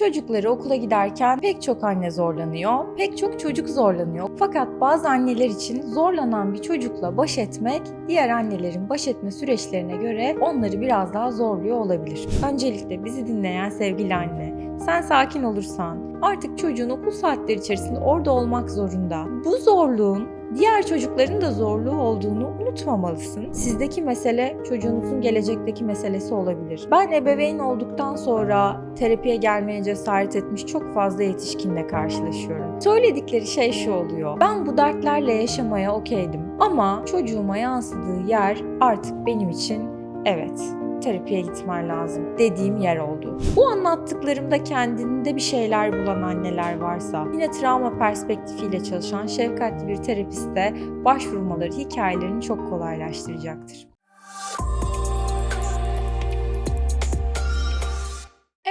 Çocukları okula giderken pek çok anne zorlanıyor, pek çok çocuk zorlanıyor. Fakat bazı anneler için zorlanan bir çocukla baş etmek diğer annelerin baş etme süreçlerine göre onları biraz daha zorluyor olabilir. Öncelikle bizi dinleyen sevgili anne, sen sakin olursan artık çocuğun okul saatleri içerisinde orada olmak zorunda. Bu zorluğun diğer çocukların da zorluğu olduğunu unutmamalısın. Sizdeki mesele çocuğunuzun gelecekteki meselesi olabilir. Ben ebeveyn olduktan sonra terapiye gelmeye cesaret etmiş çok fazla yetişkinle karşılaşıyorum. Söyledikleri şey şu oluyor. Ben bu dertlerle yaşamaya okeydim ama çocuğuma yansıdığı yer artık benim için evet terapiye gitmen lazım dediğim yer oldu. Bu anlattıklarımda kendinde bir şeyler bulan anneler varsa yine travma perspektifiyle çalışan şefkatli bir terapiste başvurmaları hikayelerini çok kolaylaştıracaktır.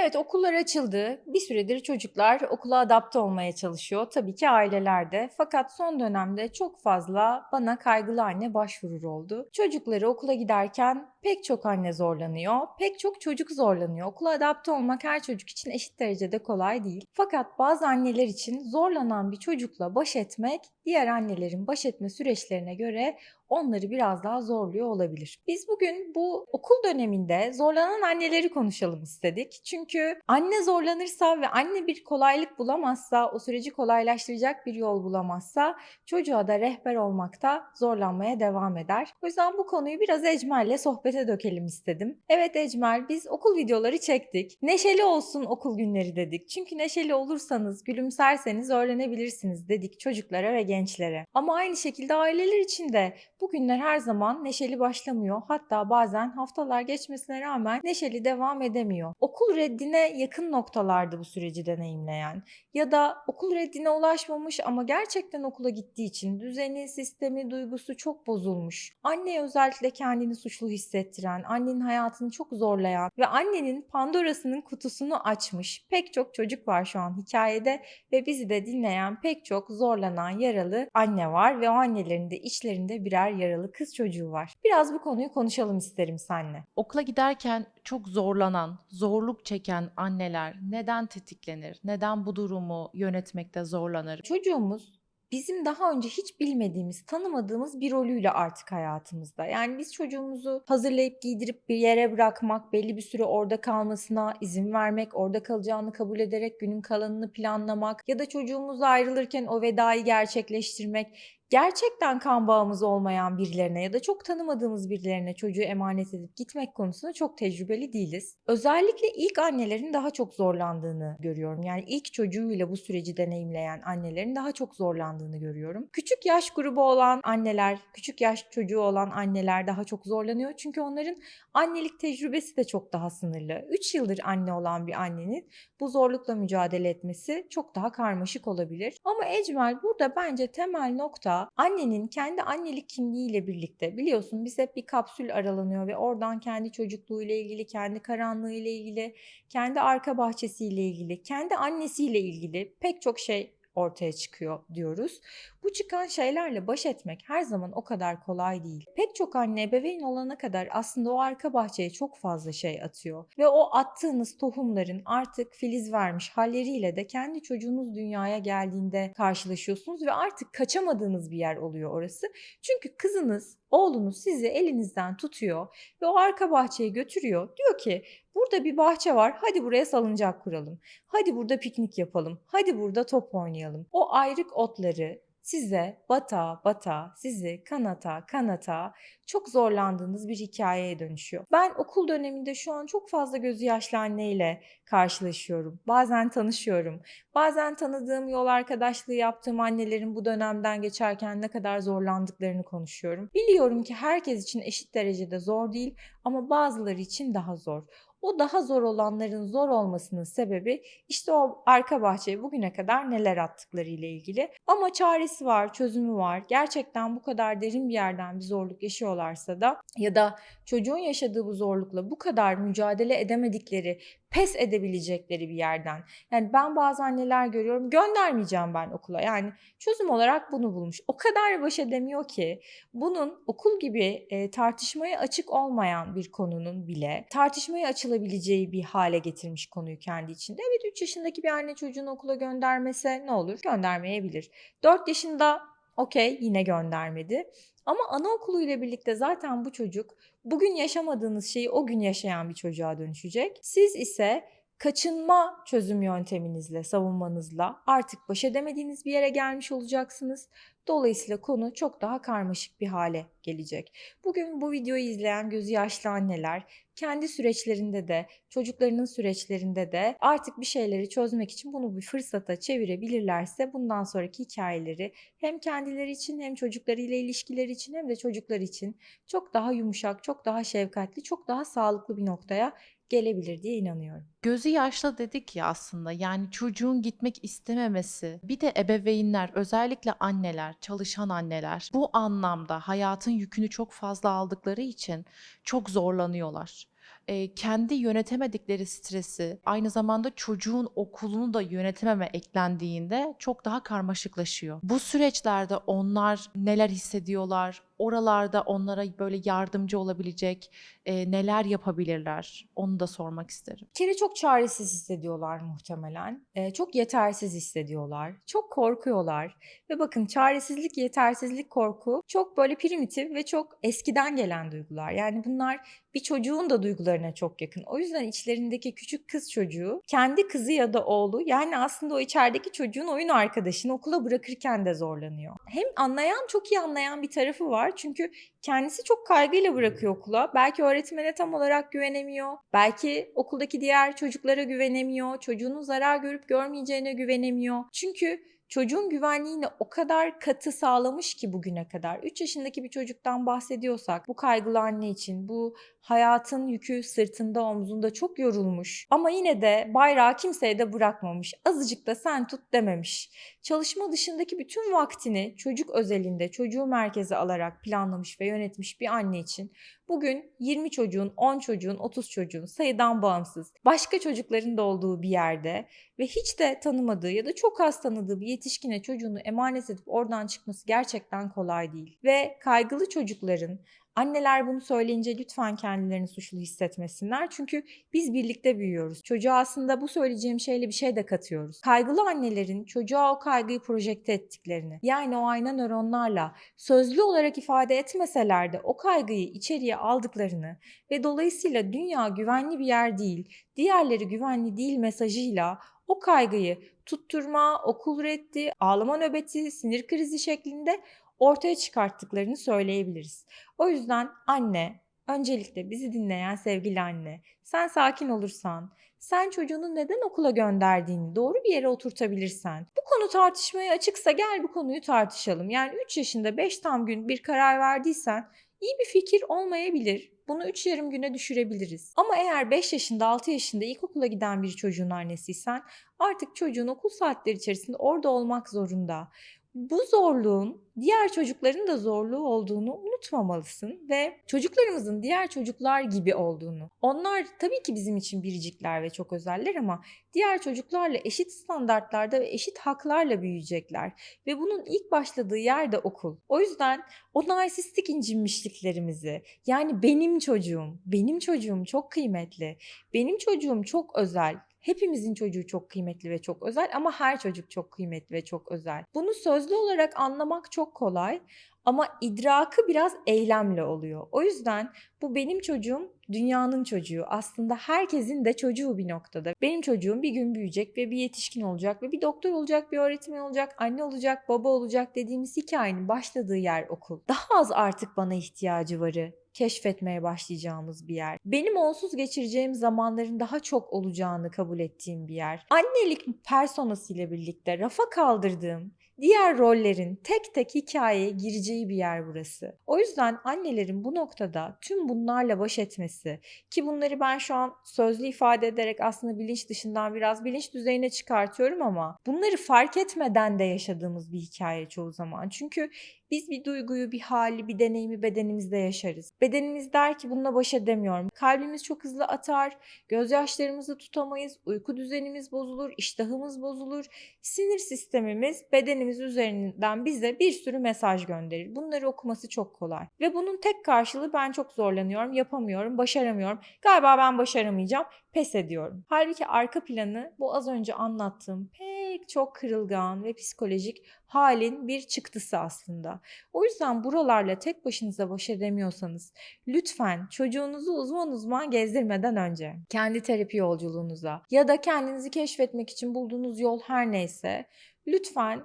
Evet okullar açıldı. Bir süredir çocuklar okula adapte olmaya çalışıyor. Tabii ki aileler de. Fakat son dönemde çok fazla bana kaygılı anne başvurur oldu. Çocukları okula giderken pek çok anne zorlanıyor. Pek çok çocuk zorlanıyor. Okula adapte olmak her çocuk için eşit derecede kolay değil. Fakat bazı anneler için zorlanan bir çocukla baş etmek diğer annelerin baş etme süreçlerine göre onları biraz daha zorluyor olabilir. Biz bugün bu okul döneminde zorlanan anneleri konuşalım istedik. Çünkü anne zorlanırsa ve anne bir kolaylık bulamazsa, o süreci kolaylaştıracak bir yol bulamazsa çocuğa da rehber olmakta zorlanmaya devam eder. O yüzden bu konuyu biraz Ecmel'le sohbete dökelim istedim. Evet Ecmel biz okul videoları çektik. Neşeli olsun okul günleri dedik. Çünkü neşeli olursanız, gülümserseniz öğrenebilirsiniz dedik çocuklara ve gençlere. Ama aynı şekilde aileler için de bu günler her zaman neşeli başlamıyor. Hatta bazen haftalar geçmesine rağmen neşeli devam edemiyor. Okul reddine yakın noktalarda bu süreci deneyimleyen ya da okul reddine ulaşmamış ama gerçekten okula gittiği için düzeni, sistemi, duygusu çok bozulmuş. Anneye özellikle kendini suçlu hissettiren, annenin hayatını çok zorlayan ve annenin Pandora'sının kutusunu açmış pek çok çocuk var şu an hikayede ve bizi de dinleyen pek çok zorlanan yaralı anne var ve o annelerin de içlerinde birer yaralı kız çocuğu var. Biraz bu konuyu konuşalım isterim seninle. Okula giderken çok zorlanan, zorluk çeken anneler neden tetiklenir? Neden bu durumu yönetmekte zorlanır? Çocuğumuz bizim daha önce hiç bilmediğimiz, tanımadığımız bir rolüyle artık hayatımızda. Yani biz çocuğumuzu hazırlayıp giydirip bir yere bırakmak, belli bir süre orada kalmasına izin vermek, orada kalacağını kabul ederek günün kalanını planlamak ya da çocuğumuzla ayrılırken o vedayı gerçekleştirmek gerçekten kan bağımız olmayan birilerine ya da çok tanımadığımız birilerine çocuğu emanet edip gitmek konusunda çok tecrübeli değiliz. Özellikle ilk annelerin daha çok zorlandığını görüyorum. Yani ilk çocuğuyla bu süreci deneyimleyen annelerin daha çok zorlandığını görüyorum. Küçük yaş grubu olan anneler, küçük yaş çocuğu olan anneler daha çok zorlanıyor. Çünkü onların annelik tecrübesi de çok daha sınırlı. 3 yıldır anne olan bir annenin bu zorlukla mücadele etmesi çok daha karmaşık olabilir. Ama Ecmel burada bence temel nokta annenin kendi annelik kimliğiyle birlikte biliyorsun biz hep bir kapsül aralanıyor ve oradan kendi çocukluğuyla ilgili, kendi karanlığıyla ilgili, kendi arka bahçesiyle ilgili, kendi annesiyle ilgili pek çok şey ortaya çıkıyor diyoruz. Bu çıkan şeylerle baş etmek her zaman o kadar kolay değil. Pek çok anne ebeveyn olana kadar aslında o arka bahçeye çok fazla şey atıyor. Ve o attığınız tohumların artık filiz vermiş halleriyle de kendi çocuğunuz dünyaya geldiğinde karşılaşıyorsunuz ve artık kaçamadığınız bir yer oluyor orası. Çünkü kızınız, oğlunuz sizi elinizden tutuyor ve o arka bahçeye götürüyor. Diyor ki burada bir bahçe var hadi buraya salıncak kuralım. Hadi burada piknik yapalım. Hadi burada top oynayalım. O ayrık otları size bata bata, sizi kanata kanata çok zorlandığınız bir hikayeye dönüşüyor. Ben okul döneminde şu an çok fazla gözü yaşlı anneyle karşılaşıyorum. Bazen tanışıyorum. Bazen tanıdığım yol arkadaşlığı yaptığım annelerin bu dönemden geçerken ne kadar zorlandıklarını konuşuyorum. Biliyorum ki herkes için eşit derecede zor değil ama bazıları için daha zor. O daha zor olanların zor olmasının sebebi işte o arka bahçeye bugüne kadar neler attıkları ile ilgili. Ama çaresi var, çözümü var. Gerçekten bu kadar derin bir yerden bir zorluk yaşıyorlarsa da ya da çocuğun yaşadığı bu zorlukla bu kadar mücadele edemedikleri, pes edebilecekleri bir yerden. Yani ben bazı anneler görüyorum göndermeyeceğim ben okula. Yani çözüm olarak bunu bulmuş. O kadar baş edemiyor ki bunun okul gibi e, tartışmaya açık olmayan bir konunun bile tartışmaya açılabileceği bir hale getirmiş konuyu kendi içinde. Evet 3 yaşındaki bir anne çocuğunu okula göndermese ne olur? Göndermeyebilir. 4 yaşında okey yine göndermedi. Ama anaokulu ile birlikte zaten bu çocuk bugün yaşamadığınız şeyi o gün yaşayan bir çocuğa dönüşecek. Siz ise kaçınma çözüm yönteminizle, savunmanızla artık baş edemediğiniz bir yere gelmiş olacaksınız. Dolayısıyla konu çok daha karmaşık bir hale gelecek. Bugün bu videoyu izleyen gözü yaşlı anneler kendi süreçlerinde de, çocuklarının süreçlerinde de artık bir şeyleri çözmek için bunu bir fırsata çevirebilirlerse bundan sonraki hikayeleri hem kendileri için hem çocuklarıyla ilişkileri için hem de çocuklar için çok daha yumuşak, çok daha şefkatli, çok daha sağlıklı bir noktaya gelebilir diye inanıyorum. Gözü yaşlı dedik ya aslında yani çocuğun gitmek istememesi bir de ebeveynler özellikle anneler çalışan anneler bu anlamda hayatın yükünü çok fazla aldıkları için çok zorlanıyorlar. Eee, kendi yönetemedikleri stresi aynı zamanda çocuğun okulunu da yönetememe eklendiğinde çok daha karmaşıklaşıyor. Bu süreçlerde onlar neler hissediyorlar? Oralarda onlara böyle yardımcı olabilecek eee, neler yapabilirler? Onu da sormak isterim. Bir kere çok çaresiz hissediyorlar muhtemelen. Ee, çok yetersiz hissediyorlar. Çok korkuyorlar. Ve bakın çaresizlik, yetersizlik, korku çok böyle primitif ve çok eskiden gelen duygular. Yani bunlar bir çocuğun da duygularına çok yakın. O yüzden içlerindeki küçük kız çocuğu kendi kızı ya da oğlu yani aslında o içerideki çocuğun oyun arkadaşını okula bırakırken de zorlanıyor. Hem anlayan çok iyi anlayan bir tarafı var. Çünkü kendisi çok kaygıyla bırakıyor okula. Belki öğretmene tam olarak güvenemiyor. Belki okuldaki diğer çocuklara güvenemiyor. Çocuğunun zarar görüp görmeyeceğine güvenemiyor. Çünkü çocuğun güvenliğini o kadar katı sağlamış ki bugüne kadar. 3 yaşındaki bir çocuktan bahsediyorsak bu kaygılı anne için bu hayatın yükü sırtında omzunda çok yorulmuş ama yine de bayrağı kimseye de bırakmamış. Azıcık da sen tut dememiş. Çalışma dışındaki bütün vaktini çocuk özelinde çocuğu merkeze alarak planlamış ve yönetmiş bir anne için bugün 20 çocuğun, 10 çocuğun, 30 çocuğun sayıdan bağımsız başka çocukların da olduğu bir yerde ve hiç de tanımadığı ya da çok az tanıdığı bir yetişkine çocuğunu emanet edip oradan çıkması gerçekten kolay değil. Ve kaygılı çocukların Anneler bunu söyleyince lütfen kendilerini suçlu hissetmesinler. Çünkü biz birlikte büyüyoruz. Çocuğa aslında bu söyleyeceğim şeyle bir şey de katıyoruz. Kaygılı annelerin çocuğa o kaygıyı projekte ettiklerini, yani o ayna nöronlarla sözlü olarak ifade etmeseler de o kaygıyı içeriye aldıklarını ve dolayısıyla dünya güvenli bir yer değil, diğerleri güvenli değil mesajıyla o kaygıyı tutturma, okul reddi, ağlama nöbeti, sinir krizi şeklinde ortaya çıkarttıklarını söyleyebiliriz. O yüzden anne, öncelikle bizi dinleyen sevgili anne, sen sakin olursan, sen çocuğunu neden okula gönderdiğini doğru bir yere oturtabilirsen, bu konu tartışmaya açıksa gel bu konuyu tartışalım. Yani 3 yaşında 5 tam gün bir karar verdiysen iyi bir fikir olmayabilir. Bunu 3 yarım güne düşürebiliriz. Ama eğer 5 yaşında 6 yaşında ilkokula giden bir çocuğun annesiysen artık çocuğun okul saatleri içerisinde orada olmak zorunda bu zorluğun diğer çocukların da zorluğu olduğunu unutmamalısın ve çocuklarımızın diğer çocuklar gibi olduğunu. Onlar tabii ki bizim için biricikler ve çok özeller ama diğer çocuklarla eşit standartlarda ve eşit haklarla büyüyecekler ve bunun ilk başladığı yer de okul. O yüzden o narsistik incinmişliklerimizi yani benim çocuğum, benim çocuğum çok kıymetli, benim çocuğum çok özel, Hepimizin çocuğu çok kıymetli ve çok özel ama her çocuk çok kıymetli ve çok özel. Bunu sözlü olarak anlamak çok kolay ama idrakı biraz eylemle oluyor. O yüzden bu benim çocuğum dünyanın çocuğu. Aslında herkesin de çocuğu bir noktada. Benim çocuğum bir gün büyüyecek ve bir yetişkin olacak ve bir doktor olacak, bir öğretmen olacak, anne olacak, baba olacak dediğimiz hikayenin başladığı yer okul. Daha az artık bana ihtiyacı varı keşfetmeye başlayacağımız bir yer. Benim onsuz geçireceğim zamanların daha çok olacağını kabul ettiğim bir yer. Annelik personasıyla birlikte rafa kaldırdığım diğer rollerin tek tek hikayeye gireceği bir yer burası. O yüzden annelerin bu noktada tüm bunlarla baş etmesi ki bunları ben şu an sözlü ifade ederek aslında bilinç dışından biraz bilinç düzeyine çıkartıyorum ama bunları fark etmeden de yaşadığımız bir hikaye çoğu zaman. Çünkü biz bir duyguyu, bir hali, bir deneyimi bedenimizde yaşarız. Bedenimiz der ki bununla baş edemiyorum. Kalbimiz çok hızlı atar, gözyaşlarımızı tutamayız, uyku düzenimiz bozulur, iştahımız bozulur. Sinir sistemimiz bedenimiz üzerinden bize bir sürü mesaj gönderir. Bunları okuması çok kolay. Ve bunun tek karşılığı ben çok zorlanıyorum, yapamıyorum, başaramıyorum. Galiba ben başaramayacağım, pes ediyorum. Halbuki arka planı bu az önce anlattığım pek çok kırılgan ve psikolojik halin bir çıktısı aslında. O yüzden buralarla tek başınıza baş edemiyorsanız lütfen çocuğunuzu uzman uzman gezdirmeden önce kendi terapi yolculuğunuza ya da kendinizi keşfetmek için bulduğunuz yol her neyse lütfen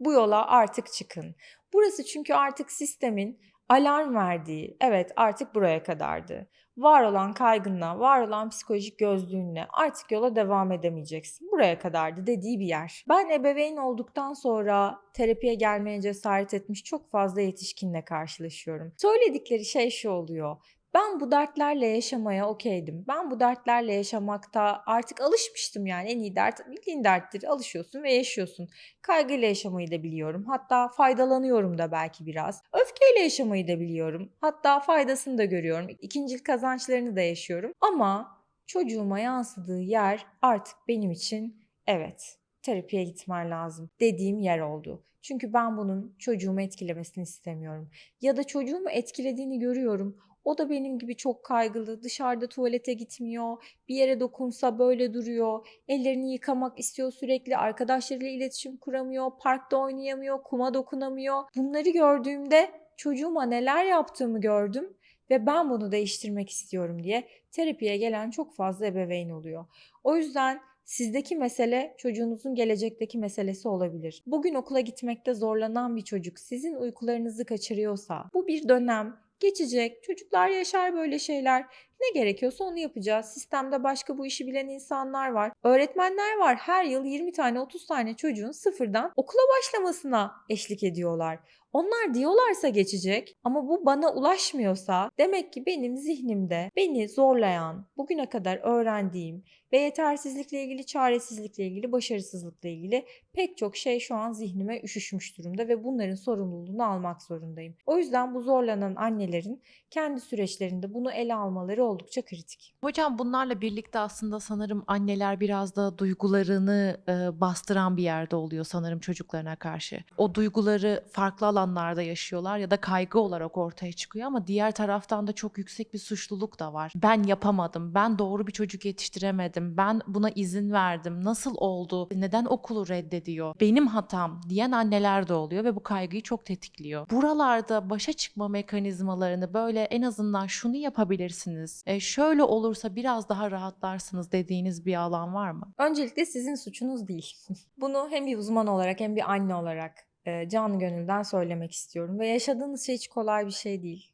bu yola artık çıkın. Burası çünkü artık sistemin alarm verdiği, evet artık buraya kadardı. Var olan kaygınla, var olan psikolojik gözlüğünle artık yola devam edemeyeceksin. Buraya kadardı dediği bir yer. Ben ebeveyn olduktan sonra terapiye gelmeye cesaret etmiş çok fazla yetişkinle karşılaşıyorum. Söyledikleri şey şu oluyor. Ben bu dertlerle yaşamaya okeydim. Ben bu dertlerle yaşamakta artık alışmıştım yani. En iyi dert bildiğin derttir. Alışıyorsun ve yaşıyorsun. Kaygıyla yaşamayı da biliyorum. Hatta faydalanıyorum da belki biraz. Öfkeyle yaşamayı da biliyorum. Hatta faydasını da görüyorum. İkincil kazançlarını da yaşıyorum. Ama çocuğuma yansıdığı yer artık benim için evet terapiye gitmen lazım dediğim yer oldu. Çünkü ben bunun çocuğumu etkilemesini istemiyorum. Ya da çocuğumu etkilediğini görüyorum. O da benim gibi çok kaygılı, dışarıda tuvalete gitmiyor, bir yere dokunsa böyle duruyor, ellerini yıkamak istiyor sürekli, arkadaşlarıyla iletişim kuramıyor, parkta oynayamıyor, kuma dokunamıyor. Bunları gördüğümde çocuğuma neler yaptığımı gördüm ve ben bunu değiştirmek istiyorum diye terapiye gelen çok fazla ebeveyn oluyor. O yüzden Sizdeki mesele çocuğunuzun gelecekteki meselesi olabilir. Bugün okula gitmekte zorlanan bir çocuk sizin uykularınızı kaçırıyorsa bu bir dönem geçecek. Çocuklar yaşar böyle şeyler. Ne gerekiyorsa onu yapacağız. Sistemde başka bu işi bilen insanlar var. Öğretmenler var. Her yıl 20 tane 30 tane çocuğun sıfırdan okula başlamasına eşlik ediyorlar. Onlar diyorlarsa geçecek ama bu bana ulaşmıyorsa demek ki benim zihnimde beni zorlayan, bugüne kadar öğrendiğim ve yetersizlikle ilgili, çaresizlikle ilgili, başarısızlıkla ilgili pek çok şey şu an zihnime üşüşmüş durumda ve bunların sorumluluğunu almak zorundayım. O yüzden bu zorlanan annelerin kendi süreçlerinde bunu ele almaları oldukça kritik. Hocam bunlarla birlikte aslında sanırım anneler biraz da duygularını e, bastıran bir yerde oluyor sanırım çocuklarına karşı. O duyguları farklı alanlarda yaşıyorlar ya da kaygı olarak ortaya çıkıyor ama diğer taraftan da çok yüksek bir suçluluk da var. Ben yapamadım, ben doğru bir çocuk yetiştiremedim, ben buna izin verdim, nasıl oldu, neden okulu reddediyor, benim hatam diyen anneler de oluyor ve bu kaygıyı çok tetikliyor. Buralarda başa çıkma mekanizmalarını böyle en azından şunu yapabilirsiniz, e, şöyle olursa biraz daha rahatlarsınız dediğiniz bir alan var mı? Öncelikle sizin suçunuz değil. Bunu hem bir uzman olarak hem bir anne olarak e, canı gönülden söylemek istiyorum. Ve yaşadığınız şey hiç kolay bir şey değil.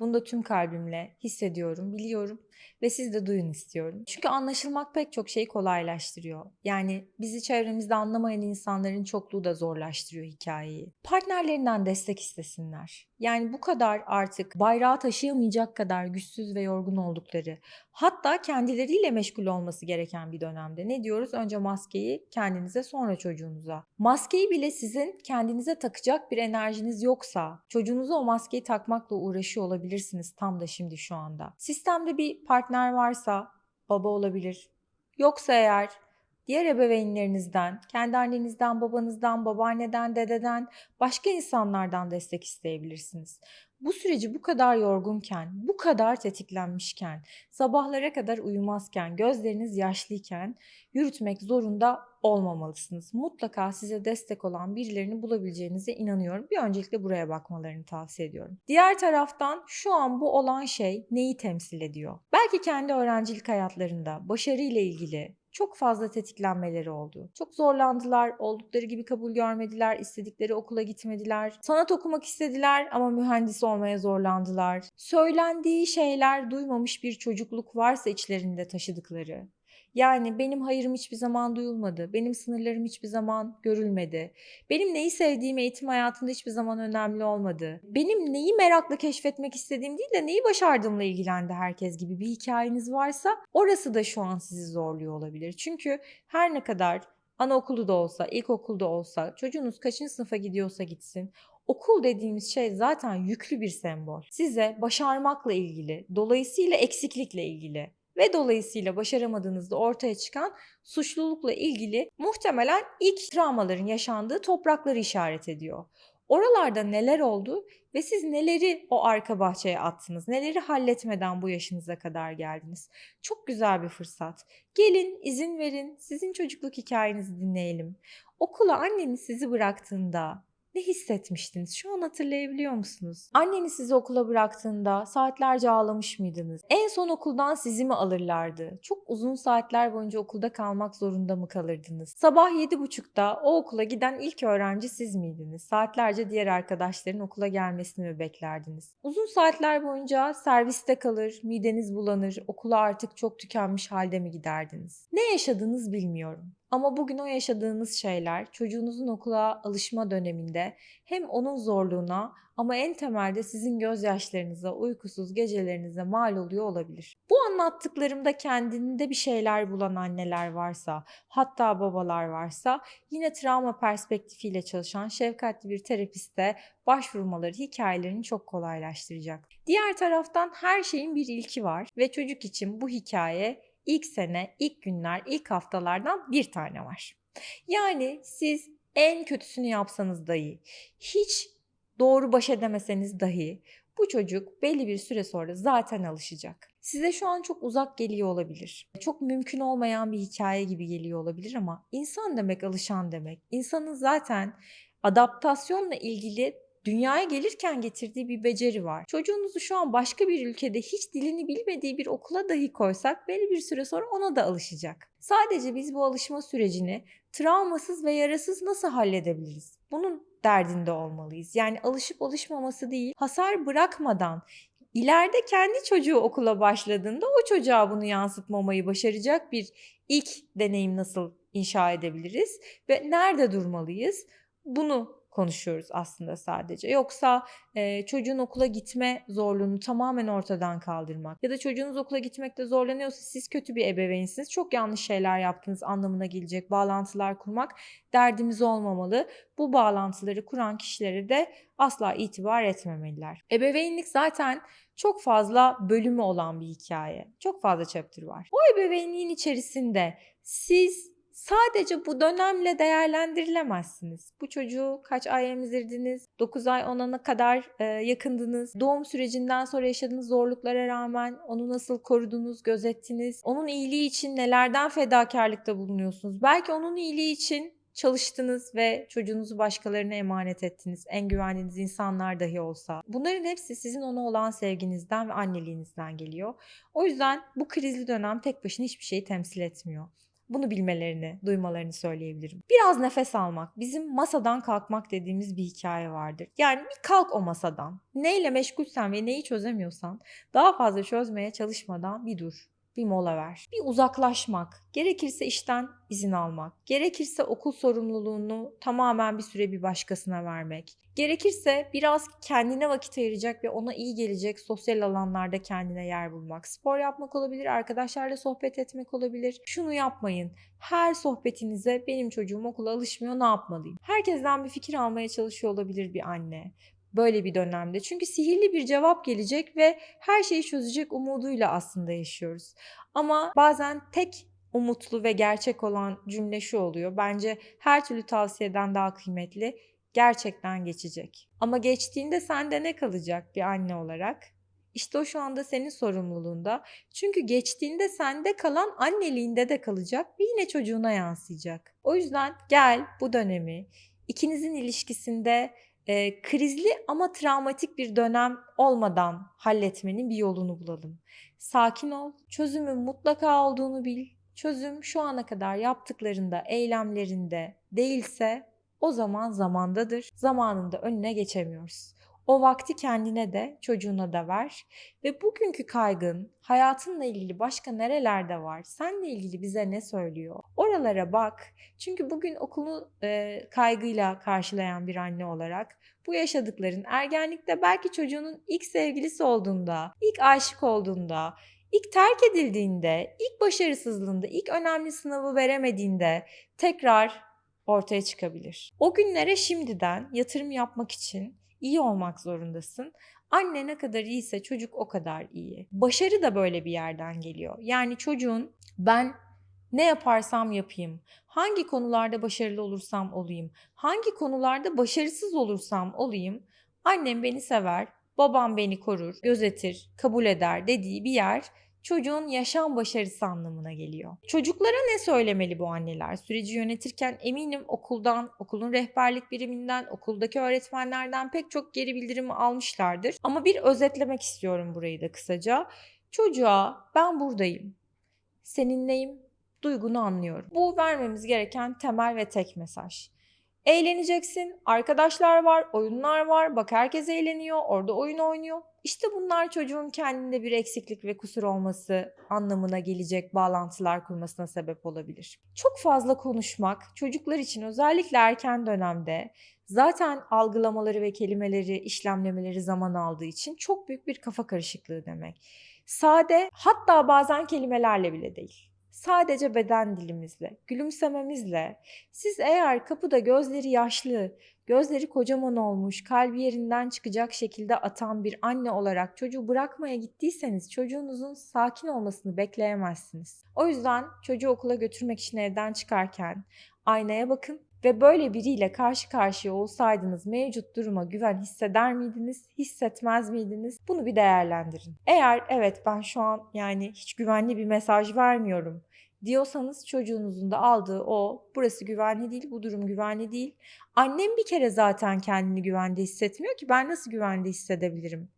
Bunu da tüm kalbimle hissediyorum, biliyorum ve siz de duyun istiyorum. Çünkü anlaşılmak pek çok şeyi kolaylaştırıyor. Yani bizi çevremizde anlamayan insanların çokluğu da zorlaştırıyor hikayeyi. Partnerlerinden destek istesinler. Yani bu kadar artık bayrağı taşıyamayacak kadar güçsüz ve yorgun oldukları, hatta kendileriyle meşgul olması gereken bir dönemde. Ne diyoruz? Önce maskeyi kendinize sonra çocuğunuza. Maskeyi bile sizin kendinize takacak bir enerjiniz yoksa çocuğunuza o maskeyi takmakla uğraşıyor olabilirsiniz tam da şimdi şu anda. Sistemde bir partner varsa baba olabilir. Yoksa eğer diğer ebeveynlerinizden, kendi annenizden, babanızdan, babaanneden, dededen, başka insanlardan destek isteyebilirsiniz. Bu süreci bu kadar yorgunken, bu kadar tetiklenmişken, sabahlara kadar uyumazken, gözleriniz yaşlıyken yürütmek zorunda olmamalısınız. Mutlaka size destek olan birilerini bulabileceğinize inanıyorum. Bir öncelikle buraya bakmalarını tavsiye ediyorum. Diğer taraftan şu an bu olan şey neyi temsil ediyor? Belki kendi öğrencilik hayatlarında başarıyla ilgili çok fazla tetiklenmeleri oldu. Çok zorlandılar, oldukları gibi kabul görmediler, istedikleri okula gitmediler. Sanat okumak istediler ama mühendis olmaya zorlandılar. Söylendiği şeyler duymamış bir çocukluk varsa içlerinde taşıdıkları. Yani benim hayırım hiçbir zaman duyulmadı. Benim sınırlarım hiçbir zaman görülmedi. Benim neyi sevdiğim eğitim hayatında hiçbir zaman önemli olmadı. Benim neyi merakla keşfetmek istediğim değil de neyi başardığımla ilgilendi herkes gibi bir hikayeniz varsa orası da şu an sizi zorluyor olabilir. Çünkü her ne kadar anaokulu da olsa, ilkokulda olsa, çocuğunuz kaçıncı sınıfa gidiyorsa gitsin, okul dediğimiz şey zaten yüklü bir sembol. Size başarmakla ilgili, dolayısıyla eksiklikle ilgili ve dolayısıyla başaramadığınızda ortaya çıkan suçlulukla ilgili muhtemelen ilk travmaların yaşandığı toprakları işaret ediyor. Oralarda neler oldu ve siz neleri o arka bahçeye attınız? Neleri halletmeden bu yaşınıza kadar geldiniz? Çok güzel bir fırsat. Gelin, izin verin, sizin çocukluk hikayenizi dinleyelim. Okula anneniz sizi bıraktığında ne hissetmiştiniz? Şu an hatırlayabiliyor musunuz? Anneniz sizi okula bıraktığında saatlerce ağlamış mıydınız? En son okuldan sizi mi alırlardı? Çok uzun saatler boyunca okulda kalmak zorunda mı kalırdınız? Sabah 7.30'da o okula giden ilk öğrenci siz miydiniz? Saatlerce diğer arkadaşların okula gelmesini mi beklerdiniz? Uzun saatler boyunca serviste kalır, mideniz bulanır, okula artık çok tükenmiş halde mi giderdiniz? Ne yaşadınız bilmiyorum. Ama bugün o yaşadığınız şeyler çocuğunuzun okula alışma döneminde hem onun zorluğuna ama en temelde sizin gözyaşlarınıza, uykusuz gecelerinize mal oluyor olabilir. Bu anlattıklarımda kendinde bir şeyler bulan anneler varsa, hatta babalar varsa yine travma perspektifiyle çalışan şefkatli bir terapiste başvurmaları hikayelerini çok kolaylaştıracak. Diğer taraftan her şeyin bir ilki var ve çocuk için bu hikaye ilk sene, ilk günler, ilk haftalardan bir tane var. Yani siz en kötüsünü yapsanız dahi, hiç doğru baş edemeseniz dahi bu çocuk belli bir süre sonra zaten alışacak. Size şu an çok uzak geliyor olabilir. Çok mümkün olmayan bir hikaye gibi geliyor olabilir ama insan demek alışan demek. İnsanın zaten adaptasyonla ilgili dünyaya gelirken getirdiği bir beceri var. Çocuğunuzu şu an başka bir ülkede hiç dilini bilmediği bir okula dahi koysak belli bir süre sonra ona da alışacak. Sadece biz bu alışma sürecini travmasız ve yarasız nasıl halledebiliriz? Bunun derdinde olmalıyız. Yani alışıp alışmaması değil, hasar bırakmadan ileride kendi çocuğu okula başladığında o çocuğa bunu yansıtmamayı başaracak bir ilk deneyim nasıl inşa edebiliriz ve nerede durmalıyız? Bunu konuşuyoruz aslında sadece. Yoksa e, çocuğun okula gitme zorluğunu tamamen ortadan kaldırmak ya da çocuğunuz okula gitmekte zorlanıyorsa siz kötü bir ebeveynsiniz, çok yanlış şeyler yaptınız anlamına gelecek bağlantılar kurmak derdimiz olmamalı. Bu bağlantıları kuran kişilere de asla itibar etmemeliler. Ebeveynlik zaten çok fazla bölümü olan bir hikaye. Çok fazla chapter var. O ebeveynliğin içerisinde siz sadece bu dönemle değerlendirilemezsiniz. Bu çocuğu kaç ay emzirdiniz? 9 ay ona kadar e, yakındınız. Doğum sürecinden sonra yaşadığınız zorluklara rağmen onu nasıl korudunuz, gözettiniz? Onun iyiliği için nelerden fedakarlıkta bulunuyorsunuz? Belki onun iyiliği için çalıştınız ve çocuğunuzu başkalarına emanet ettiniz. En güvendiğiniz insanlar dahi olsa. Bunların hepsi sizin ona olan sevginizden ve anneliğinizden geliyor. O yüzden bu krizli dönem tek başına hiçbir şeyi temsil etmiyor. Bunu bilmelerini, duymalarını söyleyebilirim. Biraz nefes almak, bizim masadan kalkmak dediğimiz bir hikaye vardır. Yani bir kalk o masadan. Neyle meşgulsen ve neyi çözemiyorsan daha fazla çözmeye çalışmadan bir dur bir mola ver. Bir uzaklaşmak, gerekirse işten izin almak, gerekirse okul sorumluluğunu tamamen bir süre bir başkasına vermek, gerekirse biraz kendine vakit ayıracak ve ona iyi gelecek sosyal alanlarda kendine yer bulmak. Spor yapmak olabilir, arkadaşlarla sohbet etmek olabilir. Şunu yapmayın. Her sohbetinize benim çocuğum okula alışmıyor ne yapmalıyım? Herkesten bir fikir almaya çalışıyor olabilir bir anne böyle bir dönemde. Çünkü sihirli bir cevap gelecek ve her şeyi çözecek umuduyla aslında yaşıyoruz. Ama bazen tek umutlu ve gerçek olan cümle şu oluyor. Bence her türlü tavsiyeden daha kıymetli. Gerçekten geçecek. Ama geçtiğinde sende ne kalacak bir anne olarak? İşte o şu anda senin sorumluluğunda. Çünkü geçtiğinde sende kalan anneliğinde de kalacak ve yine çocuğuna yansıyacak. O yüzden gel bu dönemi ikinizin ilişkisinde e, krizli ama travmatik bir dönem olmadan halletmenin bir yolunu bulalım. Sakin ol, çözümün mutlaka olduğunu bil. çözüm şu ana kadar yaptıklarında, eylemlerinde değilse o zaman zamandadır. Zamanında önüne geçemiyoruz. O vakti kendine de çocuğuna da ver ve bugünkü kaygın hayatınla ilgili başka nerelerde var? Seninle ilgili bize ne söylüyor? Oralara bak. Çünkü bugün okulu e, kaygıyla karşılayan bir anne olarak bu yaşadıkların ergenlikte belki çocuğunun ilk sevgilisi olduğunda, ilk aşık olduğunda, ilk terk edildiğinde, ilk başarısızlığında, ilk önemli sınavı veremediğinde tekrar ortaya çıkabilir. O günlere şimdiden yatırım yapmak için iyi olmak zorundasın. Anne ne kadar iyiyse çocuk o kadar iyi. Başarı da böyle bir yerden geliyor. Yani çocuğun ben ne yaparsam yapayım, hangi konularda başarılı olursam olayım, hangi konularda başarısız olursam olayım, annem beni sever, babam beni korur, gözetir, kabul eder dediği bir yer çocuğun yaşam başarısı anlamına geliyor. Çocuklara ne söylemeli bu anneler? Süreci yönetirken eminim okuldan, okulun rehberlik biriminden, okuldaki öğretmenlerden pek çok geri bildirim almışlardır. Ama bir özetlemek istiyorum burayı da kısaca. Çocuğa ben buradayım, seninleyim, duygunu anlıyorum. Bu vermemiz gereken temel ve tek mesaj. Eğleneceksin, arkadaşlar var, oyunlar var, bak herkes eğleniyor, orada oyun oynuyor. İşte bunlar çocuğun kendinde bir eksiklik ve kusur olması anlamına gelecek bağlantılar kurmasına sebep olabilir. Çok fazla konuşmak çocuklar için özellikle erken dönemde zaten algılamaları ve kelimeleri, işlemlemeleri zaman aldığı için çok büyük bir kafa karışıklığı demek. Sade hatta bazen kelimelerle bile değil sadece beden dilimizle, gülümsememizle, siz eğer kapıda gözleri yaşlı, gözleri kocaman olmuş, kalbi yerinden çıkacak şekilde atan bir anne olarak çocuğu bırakmaya gittiyseniz çocuğunuzun sakin olmasını bekleyemezsiniz. O yüzden çocuğu okula götürmek için evden çıkarken aynaya bakın ve böyle biriyle karşı karşıya olsaydınız mevcut duruma güven hisseder miydiniz, hissetmez miydiniz? Bunu bir değerlendirin. Eğer evet ben şu an yani hiç güvenli bir mesaj vermiyorum diyorsanız çocuğunuzun da aldığı o burası güvenli değil, bu durum güvenli değil. Annem bir kere zaten kendini güvende hissetmiyor ki ben nasıl güvende hissedebilirim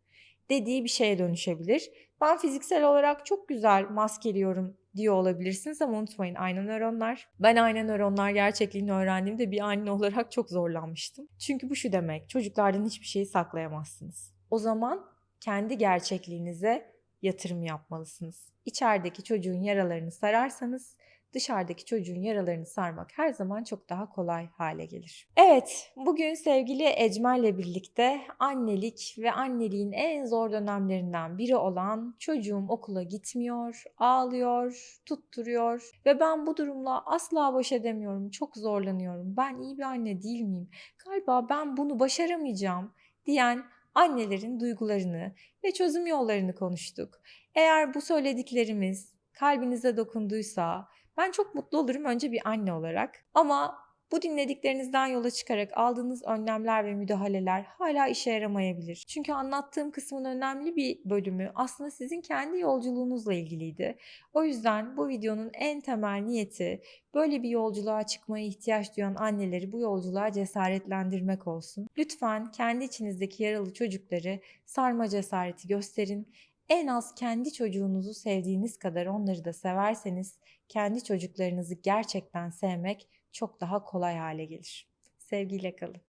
dediği bir şeye dönüşebilir. Ben fiziksel olarak çok güzel maskeliyorum diyor olabilirsiniz ama unutmayın ayna nöronlar. Ben ayna nöronlar gerçekliğini öğrendiğimde bir anne olarak çok zorlanmıştım. Çünkü bu şu demek çocuklardan hiçbir şeyi saklayamazsınız. O zaman kendi gerçekliğinize yatırım yapmalısınız. İçerideki çocuğun yaralarını sararsanız dışarıdaki çocuğun yaralarını sarmak her zaman çok daha kolay hale gelir. Evet, bugün sevgili Ecmel'le birlikte annelik ve anneliğin en zor dönemlerinden biri olan çocuğum okula gitmiyor, ağlıyor, tutturuyor ve ben bu durumla asla baş edemiyorum, çok zorlanıyorum. Ben iyi bir anne değil miyim? Galiba ben bunu başaramayacağım diyen annelerin duygularını ve çözüm yollarını konuştuk. Eğer bu söylediklerimiz kalbinize dokunduysa ben çok mutlu olurum önce bir anne olarak. Ama bu dinlediklerinizden yola çıkarak aldığınız önlemler ve müdahaleler hala işe yaramayabilir. Çünkü anlattığım kısmın önemli bir bölümü aslında sizin kendi yolculuğunuzla ilgiliydi. O yüzden bu videonun en temel niyeti böyle bir yolculuğa çıkmaya ihtiyaç duyan anneleri bu yolculuğa cesaretlendirmek olsun. Lütfen kendi içinizdeki yaralı çocukları sarma cesareti gösterin. En az kendi çocuğunuzu sevdiğiniz kadar onları da severseniz kendi çocuklarınızı gerçekten sevmek çok daha kolay hale gelir. Sevgiyle kalın.